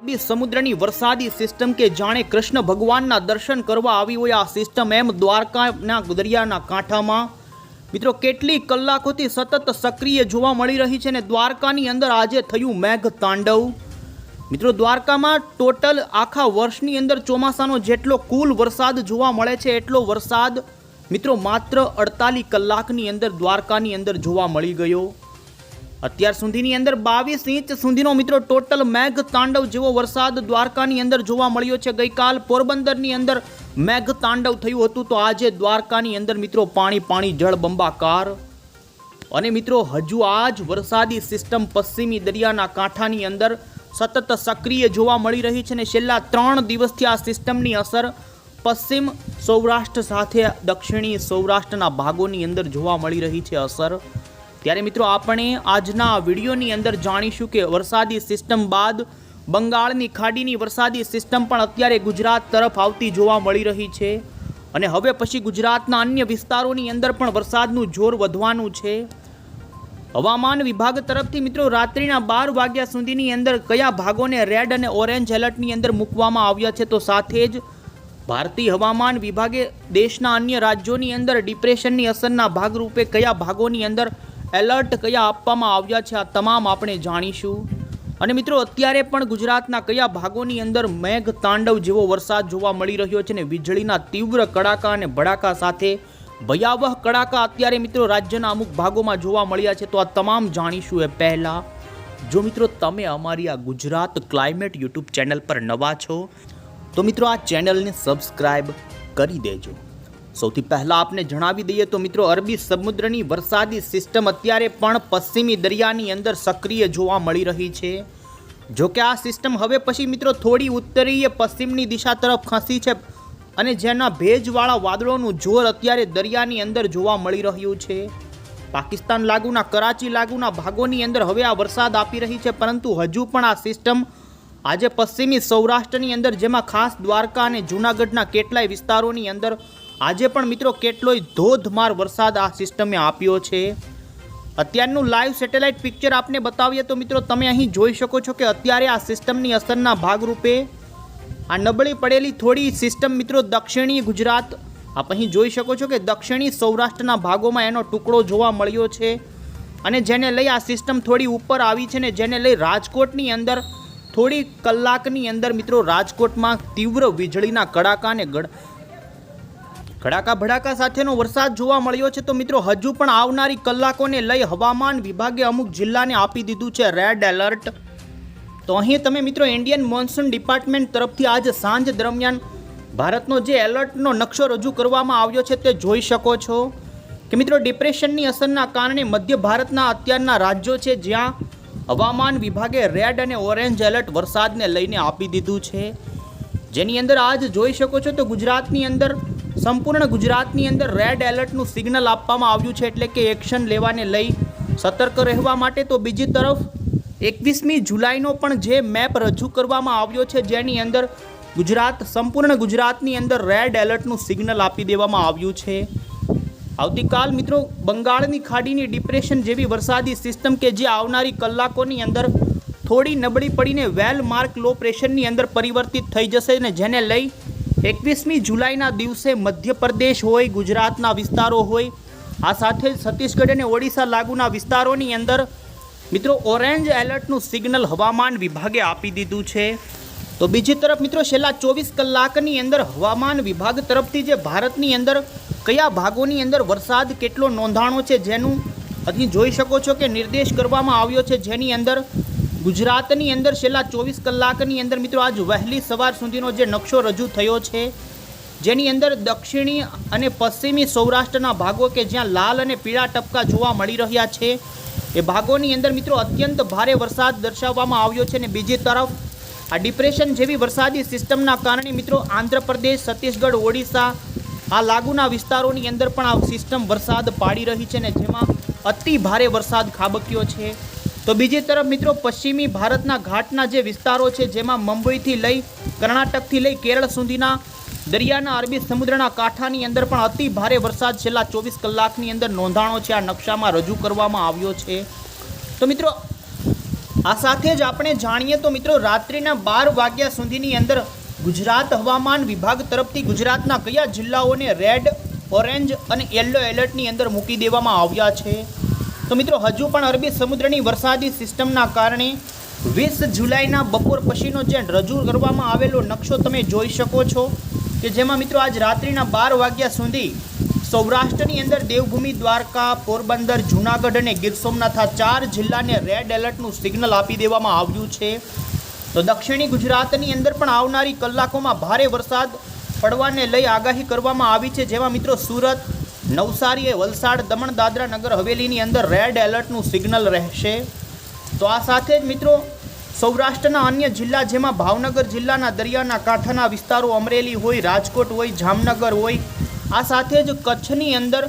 અરબી સમુદ્રની વરસાદી સિસ્ટમ કે જાણે કૃષ્ણ ભગવાનના દર્શન કરવા આવી હોય આ સિસ્ટમ એમ દ્વારકાના દરિયાના કાંઠામાં. મિત્રો, કેટલી કલાકોથી સતત સક્રિય જોવા મળી રહી છે ને દ્વારકાની અંદર આજે થયું મેઘ તાંડવ. મિત્રો, દ્વારકામાં ટોટલ આખા વર્ષની અંદર ચોમાસાનો જેટલો કુલ વરસાદ જોવા મળે છે, એટલો વરસાદ મિત્રો માત્ર અડતાલીસ કલાકની અંદર દ્વારકાની અંદર જોવા મળી ગયો. અત્યાર સુધીની અંદર બાવીસ ઇંચ સુધીનો મિત્રો ટોટલ મેઘ તાંડવ જેવો વરસાદ દ્વારકાની અંદર જોવા મળ્યો છે. ગઈકાલ પોરબંદરની અંદર મેઘ તાંડવ થયું હતું તો આજે દ્વારકાની અંદર મિત્રો પાણી પાણી જળબંબાકાર અને મિત્રો હજુ આ જ વરસાદી સિસ્ટમ પશ્ચિમી દરિયાના કાંઠાની અંદર સતત સક્રિય જોવા મળી રહી છે અને છેલ્લા ત્રણ દિવસથી આ સિસ્ટમની અસર પશ્ચિમ સૌરાષ્ટ્ર સાથે દક્ષિણી સૌરાષ્ટ્રના ભાગોની અંદર જોવા મળી રહી છે અસર. ત્યારે મિત્રો આપણે આજના વિડીયોની અંદર જાણીશું કે વરસાદી સિસ્ટમ બાદ બંગાળની ખાડીની વરસાદી સિસ્ટમ પણ અત્યારે ગુજરાત તરફ આવતી જોવા મળી રહી છે. અને હવે પછી ગુજરાતના અન્ય વિસ્તારોની અંદર પણ વરસાદનું જોર વધવાનું છે. હવામાન વિભાગ તરફથી મિત્રો રાત્રિના બાર વાગ્યા સુધીની અંદર કયા ભાગોને રેડ અને ઓરેન્જ એલર્ટની અંદર મૂકવામાં આવ્યા છે તો સાથે જ ભારતીય હવામાન વિભાગે દેશના અન્ય રાજ્યોની અંદર ડિપ્રેશનની અસરના ભાગરૂપે કયા ભાગોની અંદર એલર્ટ કયા આપવામાં આવ્યા છે આ તમામ આપણે જાણીશું. અને મિત્રો, અત્યારે પણ ગુજરાતના કયા ભાગોની અંદર મેઘ તાંડવ જેવો વરસાદ જોવા મળી રહ્યો છે ને વીજળીના તીવ્ર કડાકા અને ભડાકા સાથે ભયાવહ કડાકા અત્યારે મિત્રો રાજ્યના અમુક ભાગોમાં જોવા મળ્યા છે તો આ તમામ જાણીશું એ પહેલાં. જો મિત્રો, તમે અમારી આ ગુજરાત ક્લાઇમેટ યુટ્યુબ ચેનલ પર નવા છો, તો મિત્રો આ ચેનલને સબસ્ક્રાઈબ કરી દેજો. સૌથી પહેલાં આપને જણાવી દઈએ તો મિત્રો, અરબી સમુદ્રની વરસાદી સિસ્ટમ અત્યારે પણ પશ્ચિમી દરિયાની અંદર સક્રિય જોવા મળી રહી છે. જો કે આ સિસ્ટમ હવે પછી મિત્રો થોડી ઉત્તરીય પશ્ચિમની દિશા તરફ ખસી છે અને જેના ભેજવાળા વાદળોનું જોર અત્યારે દરિયાની અંદર જોવા મળી રહ્યું છે. પાકિસ્તાન લાગુના, કરાચી લાગુના ભાગોની અંદર હવે આ વરસાદ આપી રહી છે, પરંતુ હજુ પણ આ સિસ્ટમ આજે પશ્ચિમી સૌરાષ્ટ્રની અંદર, જેમાં ખાસ દ્વારકા અને જૂનાગઢના કેટલાય વિસ્તારોની અંદર આજે પણ મિત્રો કેટલોય ધોધમાર વરસાદ આ સિસ્ટમે આપ્યો છે. અત્યારનું લાઈવ સેટેલાઇટ પિક્ચર આપને બતાવીએ તો મિત્રો તમે અહીં જોઈ શકો છો કે અત્યારે આ સિસ્ટમની અસરના ભાગરૂપે આ નબળી પડેલી થોડી સિસ્ટમ મિત્રો દક્ષિણી ગુજરાત, આપ અહીં જોઈ શકો છો કે દક્ષિણી સૌરાષ્ટ્રના ભાગોમાં એનો ટુકડો જોવા મળ્યો છે અને જેને લઈ આ સિસ્ટમ થોડી ઉપર આવી છે ને જેને લઈ રાજકોટની અંદર થોડી કલાકની અંદર મિત્રો રાજકોટમાં તીવ્ર વીજળીના કડાકા અને ગડ કડાકા ભડાકા સાથેનો વરસાદ જોવા મળ્યો છે તો મિત્રો હજુ પણ આવનારી કલાકોને લઈ હવામાન વિભાગે અમુક જિલ્લાને આપી દીધું છે રેડ એલર્ટ. તો અહીં તમે મિત્રો ઇન્ડિયન મોન્સૂન ડિપાર્ટમેન્ટ તરફથી આજ સાંજ દરમિયાન ભારતનો જે એલર્ટનો નકશો રજૂ કરવામાં આવ્યો છે તે જોઈ શકો છો કે મિત્રો ડિપ્રેશનની અસરના કારણે મધ્ય ભારતના અત્યારના રાજ્યો છે જ્યાં હવામાન વિભાગે રેડ અને ઓરેન્જ એલર્ટ વરસાદને લઈને આપી દીધું છે. જેની અંદર આજ જોઈ શકો છો તો ગુજરાતની અંદર સંપૂર્ણ ગુજરાતની અંદર રેડ એલર્ટનું સિગ્નલ આપવામાં આવ્યું છે એટલે કે એક્શન લેવાને લઈ સતર્ક રહેવા માટે તો બીજી તરફ એકવીસમી જુલાઈનો પણ જે મેપ રજૂ કરવામાં આવ્યો છે જેની અંદર ગુજરાત, સંપૂર્ણ ગુજરાતની અંદર રેડ એલર્ટનું સિગ્નલ આપી દેવામાં આવ્યું છે. આવતીકાલ મિત્રો બંગાળની ખાડીની ડિપ્રેશન જેવી વરસાદી સિસ્ટમ કે જે આવનારી કલાકોની અંદર થોડી નબળી પડીને વેલ માર્ક લો પ્રેશરની અંદર પરિવર્તિત થઈ જશે ને જેને લઈ એકવીસમી જુલાઈના દિવસે મધ્યપ્રદેશ હોય, ગુજરાતના વિસ્તારો હોય, આ સાથે છત્તીસગઢ અને ઓડિશા લાગુના વિસ્તારોની અંદર મિત્રો ઓરેન્જ એલર્ટનું સિગ્નલ હવામાન વિભાગે આપી દીધું છે. તો બીજી તરફ મિત્રો છેલ્લા ચોવીસ કલાકની અંદર હવામાન વિભાગ તરફથી જે ભારતની અંદર કયા ભાગોની અંદર વરસાદ કેટલો નોંધાણો છે જેનું અહીં જોઈ શકો છો કે નિર્દેશ કરવામાં આવ્યો છે જેની અંદર ગુજરાતની અંદર છેલ્લા ચોવીસ કલાકની અંદર મિત્રો આજ વહેલી સવાર સુધીનો જે નકશો રજૂ થયો છે, જેની અંદર દક્ષિણી અને પશ્ચિમી સૌરાષ્ટ્રના ભાગો કે જ્યાં લાલ અને પીળા ટપકા જોવા મળી રહ્યા છે. એ ભાગોની અંદર મિત્રો અત્યંત ભારે વરસાદ દર્શાવવામાં આવ્યો છે અને બીજી તરફ આ ડિપ્રેશન જેવી વરસાદી સિસ્ટમના કારણે મિત્રો આંધ્રપ્રદેશ, છત્તીસગઢ, ઓડિશા આ લાગુના વિસ્તારોની અંદર પણ આ સિસ્ટમ વરસાદ પાડી રહી છે ને જેમાં અતિ ભારે વરસાદ ખાબક્યો છે. તો બીજી તરફ મિત્રો, પશ્ચિમી ભારતના ઘાટના જે વિસ્તારો છે, જેમાં મુંબઈથી લઈ કર્ણાટકથી લઈ કેરળ સુધીના દરિયાના અરબી સમુદ્રના કાંઠાની અંદર પણ અતિ ભારે વરસાદ છેલ્લા ચોવીસ કલાકની અંદર નોંધાણો છે. આ નકશામાં રજૂ કરવામાં આવ્યો છે. તો મિત્રો, આ સાથે જ આપણે જાણીએ તો મિત્રો, રાત્રિના બાર વાગ્યા સુધીની અંદર ગુજરાત હવામાન વિભાગ તરફથી ગુજરાતના કયા જિલ્લાઓને રેડ, ઓરેન્જ અને યલો એલર્ટની અંદર મૂકી દેવામાં આવ્યા છે? તો મિત્રો, હજુ પણ અરબી સમુદ્રની વરસાદી સિસ્ટમના કારણે વીસ જુલાઈના બપોર પછીનો જે રજૂ કરવામાં આવેલો નકશો તમે જોઈ શકો છો કે જેમાં મિત્રો આજ રાત્રિના બાર વાગ્યા સુધી સૌરાષ્ટ્રની અંદર દેવભૂમિ, દ્વારકા, પોરબંદર, જૂનાગઢ અને ગીર સોમનાથ ચાર જિલ્લાને રેડ એલર્ટનું સિગ્નલ આપી દેવામાં આવ્યું છે. તો દક્ષિણી ગુજરાતની અંદર પણ આવનારી કલાકોમાં ભારે વરસાદ પડવાને લઈ આગાહી કરવામાં આવી છે. જેમાં મિત્રો સુરત નવસારી એ વલસાડ, દમણ, દાદરા નગર હવેલીની અંદર રેડ એલર્ટનું સિગ્નલ રહેશે. તો આ સાથે જ મિત્રો, સૌરાષ્ટ્રના અન્ય જિલ્લા જેમાં ભાવનગર જિલ્લાના દરિયાના કાંઠાના વિસ્તારો અમરેલી હોય, રાજકોટ હોય, જામનગર હોય, આ સાથે જ કચ્છની અંદર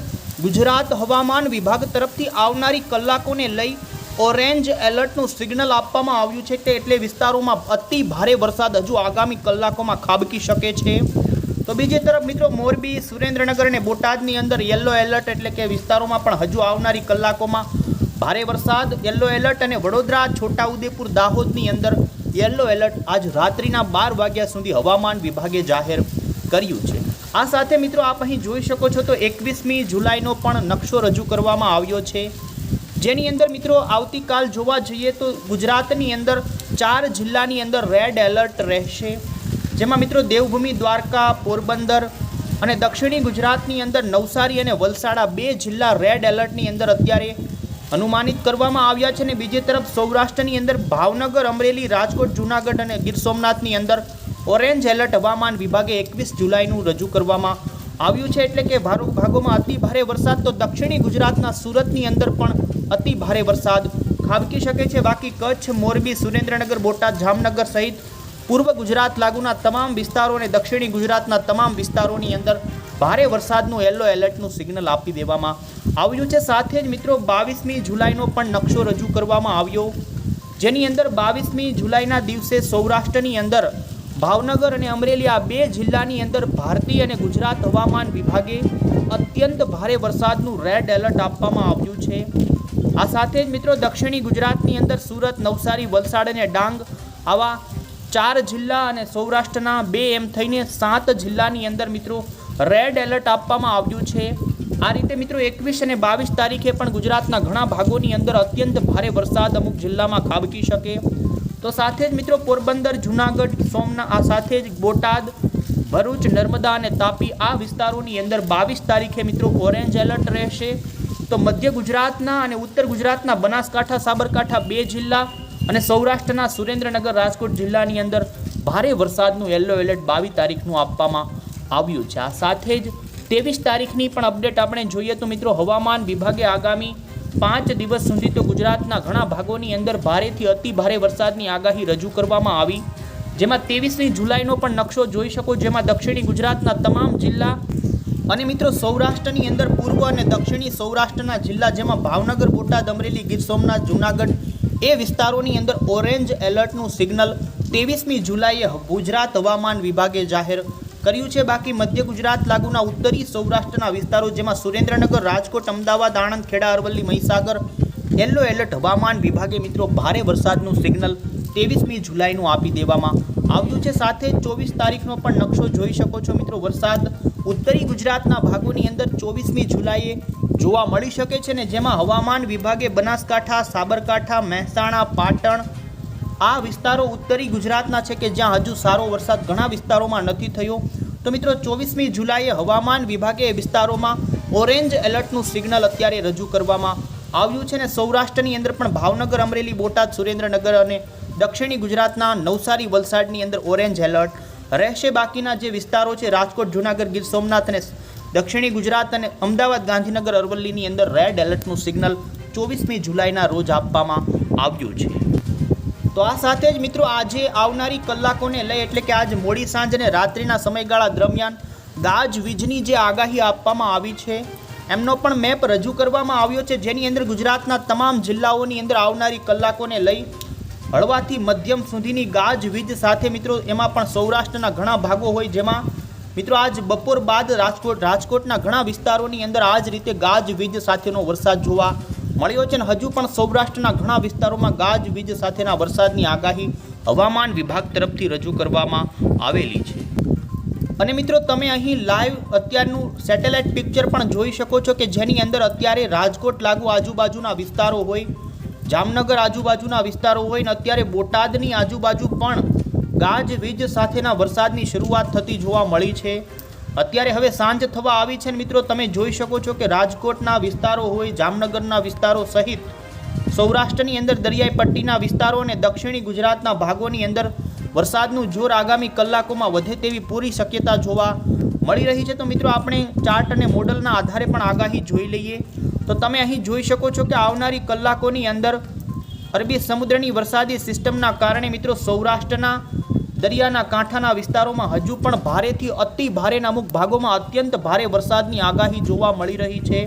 ગુજરાત હવામાન વિભાગ તરફથી આવનારી કલાકોને લઈ ઓરેન્જ એલર્ટનું સિગ્નલ આપવામાં આવ્યું છે તે એટલે વિસ્તારોમાં અતિ ભારે વરસાદ હજુ આગામી કલાકોમાં ખાબકી શકે છે. તો બીજી તરફ મિત્રો મોરબી, સુરેન્દ્રનગર અને બોટાદની અંદર યલો એલર્ટ એટલે કે વિસ્તારોમાં પણ હજુ આવનારી કલાકોમાં ભારે વરસાદ યલો એલર્ટ અને વડોદરા, છોટાઉદેપુર, દાહોદની અંદર યલો એલર્ટ આજ રાત્રિના બાર વાગ્યા સુધી હવામાન વિભાગે જાહેર કર્યું છે. આ સાથે મિત્રો આપ અહીં જોઈ શકો છો તો એકવીસમી જુલાઈનો પણ નકશો રજૂ કરવામાં આવ્યો છે. જેની અંદર મિત્રો આવતીકાલ જોવા જઈએ તો ગુજરાતની અંદર ચાર જિલ્લાની અંદર રેડ એલર્ટ રહેશે. જેમાં મિત્રો દેવભૂમિ, દ્વારકા, પોરબંદર અને દક્ષિણી ગુજરાતની અંદર નવસારી અને વલસાડા બે જિલ્લા રેડ એલર્ટની અંદર અત્યારે અનુમાનિત કરવામાં આવ્યા છે અને બીજી તરફ સૌરાષ્ટ્રની અંદર ભાવનગર, અમરેલી, રાજકોટ, જૂનાગઢ અને ગીર સોમનાથની અંદર ઓરેન્જ એલર્ટ હવામાન વિભાગે એકવીસ જુલાઈનું રજૂ કરવામાં આવ્યું છે. એટલે કે ભારુ, ભાગોમાં અતિ ભારે વરસાદ તો દક્ષિણી ગુજરાતના સુરતની અંદર પણ અતિ ભારે વરસાદ ખાબકી શકે છે. બાકી કચ્છ, મોરબી, સુરેન્દ્રનગર, બોટાદ, જામનગર સહિત પૂર્વ ગુજરાત લાગુના તમામ વિસ્તારો અને દક્ષિણી ગુજરાતના તમામ વિસ્તારોની અંદર ભારે વરસાદનું યલો એલર્ટનું સિગ્નલ આપી દેવામાં આવ્યું છે. સાથે જ મિત્રો, બાવીસમી જુલાઈનો પણ નકશો રજૂ કરવામાં આવ્યો. જેની અંદર બાવીસમી જુલાઈના દિવસે સૌરાષ્ટ્રની અંદર ભાવનગર અને અમરેલી આ બે જિલ્લાની અંદર ભારતીય અને ગુજરાત હવામાન વિભાગે અત્યંત ભારે વરસાદનું રેડ એલર્ટ આપવામાં આવ્યું છે. આ સાથે જ મિત્રો, દક્ષિણી ગુજરાતની અંદર સુરત, નવસારી, વલસાડ અને ડાંગ આવા ચાર જિલ્લા અને સૌરાષ્ટ્રના બે એમ થઈને સાત જિલ્લાની અંદર મિત્રો રેડ એલર્ટ આપવામાં આવ્યું છે. આ રીતે મિત્રો એકવીસ અને બાવીસ તારીખે પણ ગુજરાતના ઘણા ભાગોની અંદર અત્યંત ભારે વરસાદ અમુક જિલ્લામાં ખાબકી શકે. તો સાથે જ મિત્રો પોરબંદર, જુનાગઢ, સોમના આ સાથે જ બોટાદ, ભરૂચ, નર્મદા અને તાપી આ વિસ્તારોની અંદર બાવીસ તારીખે મિત્રો ઓરેન્જ એલર્ટ રહેશે. તો મધ્ય ગુજરાતના અને ઉત્તર ગુજરાતના બનાસકાંઠા, સાબરકાંઠા બે જિલ્લા અને સૌરાષ્ટ્રના સુરેન્દ્રનગર રાજકોટ જિલ્લાની અંદર ભારે વરસાદનું યલો એલર્ટ બાવીસ તારીખનું આપવામાં આવ્યું છે. આ સાથે જ ત્રેવીસ તારીખની પણ અપડેટ આપણે જોઈએ તો મિત્રો હવામાન વિભાગે આગામી પાંચ દિવસ સુધી તો ગુજરાતના ઘણા ભાગોની અંદર ભારેથી અતિ ભારે વરસાદની આગાહી રજૂ કરવામાં આવી. જેમાં ત્રેવીસમી જુલાઈનો પણ નકશો જોઈ શકો, જેમાં દક્ષિણી ગુજરાતના તમામ જિલ્લા અને મિત્રો સૌરાષ્ટ્રની અંદર પૂર્વ અને દક્ષિણી સૌરાષ્ટ્રના જિલ્લા, જેમાં ભાવનગર, બોટાદ, અમરેલી, ગીર સોમનાથ, જૂનાગઢ એ વિસ્તારોની અંદર ઓરેન્જ એલર્ટનું સિગ્નલ ત્રેવીસમી જુલાઈએ ગુજરાત હવામાન વિભાગે જાહેર કર્યું છે. બાકી મધ્ય ગુજરાત લાગુના ઉત્તરી સૌરાષ્ટ્રના વિસ્તારો જેમાં સુરેન્દ્રનગર, રાજકોટ, અમદાવાદ આણંદ ખેડા અરવલ્લી, મહીસાગર યલો એલર્ટ હવામાન વિભાગે મિત્રો ભારે વરસાદનું સિગ્નલ ત્રેવીસમી જુલાઈનું આપી દેવામાં આવ્યું છે. સાથે ચોવીસ તારીખનો પણ નકશો જોઈ શકો છો મિત્રો. વરસાદ ઉત્તરી ગુજરાતના ભાગોની અંદર ચોવીસમી જુલાઈએ જોવા મળી શકે છે ને જેમાં હવામાન વિભાગે બનાસકાંઠા, સાબરકાંઠા, મહેસાણા, પાટણ આ વિસ્તારો ઉત્તરી ગુજરાતના છે કે જ્યાં હજુ સારો વરસાદ ઘણા વિસ્તારોમાં નથી થયો. તો મિત્રો, ચોવીસમી જુલાઈએ હવામાન વિભાગે વિસ્તારોમાં ઓરેન્જ એલર્ટનું સિગ્નલ અત્યારે રજૂ કરવામાં આવ્યું છે ને સૌરાષ્ટ્રની અંદર પણ ભાવનગર, અમરેલી, બોટાદ, સુરેન્દ્રનગર અને દક્ષિણી ગુજરાતના નવસારી, વલસાડની અંદર ઓરેન્જ એલર્ટ રહેશે બાકીના જે વિસ્તારો છે, રાજકોટ, જૂનાગઢ, ગીર સોમનાથ અને દક્ષિણી ગુજરાત અને અમદાવાદ, ગાંધીનગર, અરવલ્લીની અંદર રેડ એલર્ટનું સિગ્નલ ચોવીસમી જુલાઈના રોજ આપવામાં આવ્યું છે. તો આ સાથે જ મિત્રો આજે આવનારી કલાકોને લઈ એટલે કે આજ મોડી સાંજ અને રાત્રિના સમયગાળા દરમિયાન ગાજવીજની જે આગાહી આપવામાં આવી છે, એમનો પણ મેપ રજૂ કરવામાં આવ્યો છે. જેની અંદર ગુજરાતના તમામ જિલ્લાઓની અંદર આવનારી કલાકોને લઈ હળવાથી મધ્યમ સુધીની ગાજવીજ સાથે મિત્રો એમાં પણ સૌરાષ્ટ્રના ઘણા ભાગો હોય જેમાં, મિત્રો આજ બપોર બાદ રાજકોટ, રાજકોટના ઘણા વિસ્તારોની અંદર આ જ રીતે ગાજવીજ સાથેનો વરસાદ જોવા મળ્યો છે અને હજુ પણ સૌરાષ્ટ્રના ઘણા વિસ્તારોમાં ગાજવીજ સાથેના વરસાદની આગાહી હવામાન વિભાગ તરફથી રજૂ કરવામાં આવેલી છે. અને મિત્રો તમે અહીં લાઈવ અત્યારનું સેટેલાઇટ પિક્ચર પણ જોઈ શકો છો કે જેની અંદર અત્યારે રાજકોટ લાગુ આજુબાજુના વિસ્તારો હોય જામનગર આજુબાજુના વિસ્તારો હોય ને અત્યારે બોટાદની આજુબાજુ પણ ગાજવીજ સાથેના વરસાદની શરૂઆત થતી જોવા મળી છે. અત્યારે હવે સાંજ થવા આવી છે ને મિત્રો, તમે જોઈ શકો છો કે રાજકોટના વિસ્તારો હોય, જામનગરના વિસ્તારો સહિત સૌરાષ્ટ્રની અંદર દરિયાઈ પટ્ટીના વિસ્તારો અને દક્ષિણી ગુજરાતના ભાગોની અંદર વરસાદનું જોર આગામી કલાકોમાં વધે તેવી પૂરી શક્યતા જોવા મળી રહી છે. તો મિત્રો, આપણે ચાર્ટ અને મોડલના આધારે પણ આગાહી જોઈ લઈએ. તો તમે અહીં જોઈ શકો છો કે આવનારી કલાકોની અંદર અરબી સમુદ્રની વરસાદી સિસ્ટમના કારણે મિત્રો સૌરાષ્ટ્રના દરિયાના કાંઠાના વિસ્તારોમાં હજુ પણ ભારેથી અતિ ભારેના અમુક ભાગોમાં અત્યંત ભારે વરસાદની આગાહી જોવા મળી રહી છે.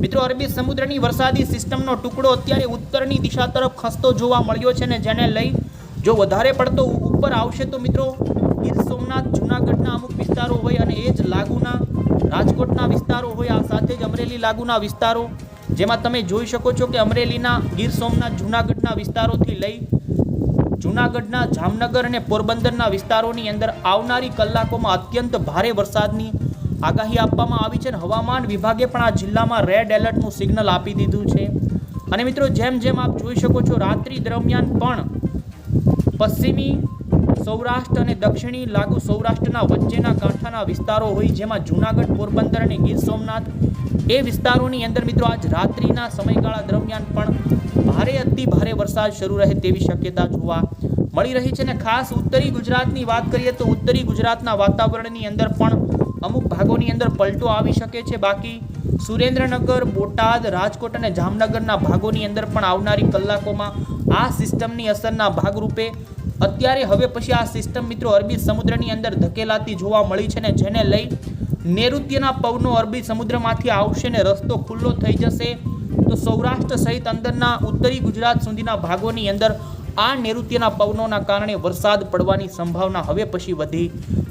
મિત્રો, અરબી સમુદ્રની વરસાદી સિસ્ટમનો ટુકડો અત્યારે ઉત્તરની દિશા તરફ ખસતો જોવા મળ્યો છે ને જેને લઈ જો વધારે પડતો ઉપર આવશે તો મિત્રો ગીર સોમનાથ, જૂનાગઢના અમુક વિસ્તારો હોય અને એ જ લાગુના રાજકોટના વિસ્તારો હોય, આ સાથે જ અમરેલી લાગુના વિસ્તારો, જેમાં તમે જોઈ શકો છો કે અમરેલીના ગીર સોમનાથ જૂનાગઢના વિસ્તારોથી લઈ જૂનાગઢના જામનગર અને પોરબંદરના વિસ્તારોની અંદર આવનારી કલાકોમાં અત્યંત ભારે વરસાદની આગાહી આપવામાં આવી છે અને હવામાન વિભાગે પણ આ જિલ્લામાં રેડ એલર્ટનું સિગ્નલ આપી દીધું છે. અને મિત્રો, જેમ જેમ આપ જોઈ શકો છો, રાત્રિ દરમિયાન પણ પશ્ચિમી સૌરાષ્ટ્ર અને દક્ષિણી લાગુ સૌરાષ્ટ્રના વચ્ચેના કાંઠાના વિસ્તારો હોય, જેમાં જૂનાગઢ, પોરબંદર અને ગીર સોમનાથ એ વિસ્તારોની અંદર મિત્રો આજ રાત્રિના સમયગાળા દરમિયાન પણ ભારે અતિ ભારે વરસાદ શરૂ રહે તેવી શક્યતા જોવા મળી રહી છે. અને ખાસ ઉત્તરી ગુજરાતની વાત કરીએ તો ઉત્તરી ગુજરાતના વાતાવરણની અંદર પણ અમુક ભાગોની અંદર પલટો આવી શકે છે. બાકી સુરેન્દ્રનગર, બોટાદ, રાજકોટ અને જામનગરના ભાગોની અંદર પણ આવનારી કલાકોમાં આ સિસ્ટમની અસરના ભાગરૂપે અત્યારે હવે પછી આ સિસ્ટમ મિત્રો અરબી સમુદ્રની અંદર ધકેલાતી જોવા મળી છે ને જેને લઈ નૈઋત્યના પવનો અરબી સમુદ્રમાંથી આવશે ને રસ્તો ખુલ્લો થઈ જશે. તો સૌરાષ્ટ્ર સહિત અંદરના ઉત્તરી ગુજરાત સુધીના ભાગોની અંદર આ નૈઋત્યના પવનોના કારણે વરસાદ પડવાની સંભાવના હવે પછી વધી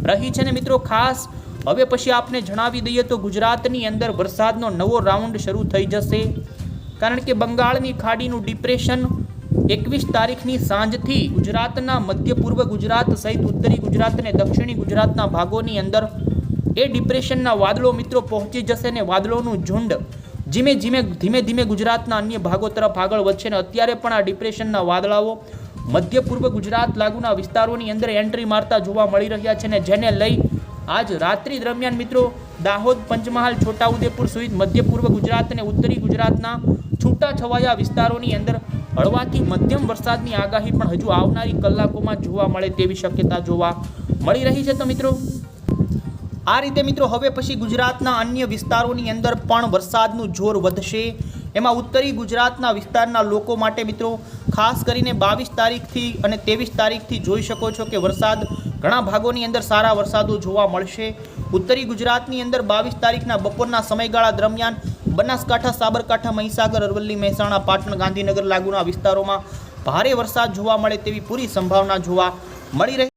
રહી છે ને મિત્રો ખાસ. હવે પછી આપને જણાવી દઈએ તો ગુજરાતની અંદર વરસાદનો નવો રાઉન્ડ શરૂ થઈ જશે. કારણ કે બંગાળની ખાડીનું ડિપ્રેશન એકવીસ તારીખની સાંજથી ગુજરાતના મધ્ય પૂર્વ ગુજરાત સહિત ઉત્તરી ગુજરાત અને દક્ષિણી ગુજરાતના ભાગોની અંદર એ ડિપ્રેશનના વાદળો મિત્રો પહોંચી જશે ને વાદળોનું ઝુંડ ધીમે ધીમે ધીમે ધીમે ગુજરાતના અન્ય ભાગો તરફ આગળ વધશે ને અત્યારે પણ આ ડિપ્રેશનના વાદળાઓ મધ્ય પૂર્વ ગુજરાત લાગુના વિસ્તારોની અંદર એન્ટ્રી મારતા જોવા મળી રહ્યા છે ને જેને લઈ આજ રાત્રિ દરમિયાન મિત્રો દાહોદ, પંચમહાલ, છોટાઉદેપુર સહિત મધ્ય પૂર્વ ગુજરાત અને ઉત્તરી ગુજરાતના છૂટાછવાયા વિસ્તારોની અંદર હળવાથી મધ્યમ વરસાદની આગાહી પણ હજુ આવનારી કલાકોમાં જોવા મળે તેવી શક્યતા જોવા મળી રહી છે તો મિત્રો. આ રીતે મિત્રો હવે પછી ગુજરાતના અન્ય વિસ્તારોની અંદર પણ વરસાદનું જોર વધશે. એમાં ઉત્તરી ગુજરાતના વિસ્તારના લોકો માટે મિત્રો ખાસ કરીને બાવીસ તારીખથી અને ત્રેવીસ તારીખથી જોઈ શકો છો કે વરસાદ ઘણા ભાગોની અંદર સારા વરસાદો જોવા મળશે. ઉત્તરી ગુજરાતની અંદર બાવીસ તારીખના બપોરના સમયગાળા દરમિયાન બનાસકાંઠા, સાબરકાંઠા, મહીસાગર, અરવલ્લી, મહેસાણા, પાટણ, ગાંધીનગર લાગુના વિસ્તારોમાં ભારે વરસાદ જોવા મળે તેવી પૂરી સંભાવના જોવા મળી રહી